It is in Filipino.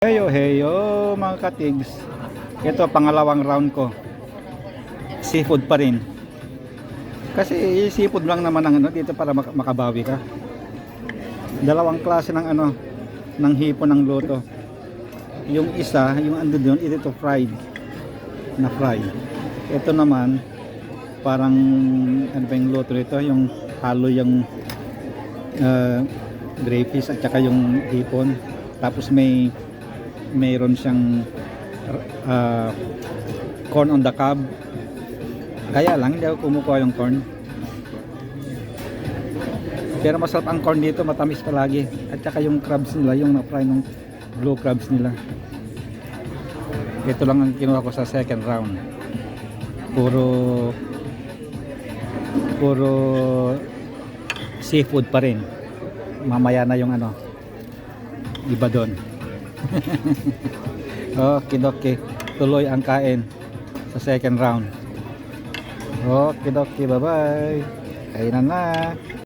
Heyo, heyo mga katigs. Ito pangalawang round ko. Seafood pa rin. Kasi seafood lang naman ang ano dito para mak- makabawi ka. Dalawang klase ng ano ng hipon ng luto. Yung isa, yung ando doon, ito fried. Na fried. Ito naman parang ano ba yung luto nito, yung halo yung uh, gray fish at saka yung hipon. Tapos may mayroon siyang uh, corn on the cob. Kaya lang, hindi ako kumukuha yung corn. Pero masarap ang corn dito, matamis palagi. At saka yung crabs nila, yung na-fry ng blue crabs nila. Ito lang ang kinuha ko sa second round. Puro puro seafood pa rin. Mamaya na yung ano, iba doon. okay, okay. Tuloy ang kain sa second round. Okay, okay. Bye-bye. Kainan na.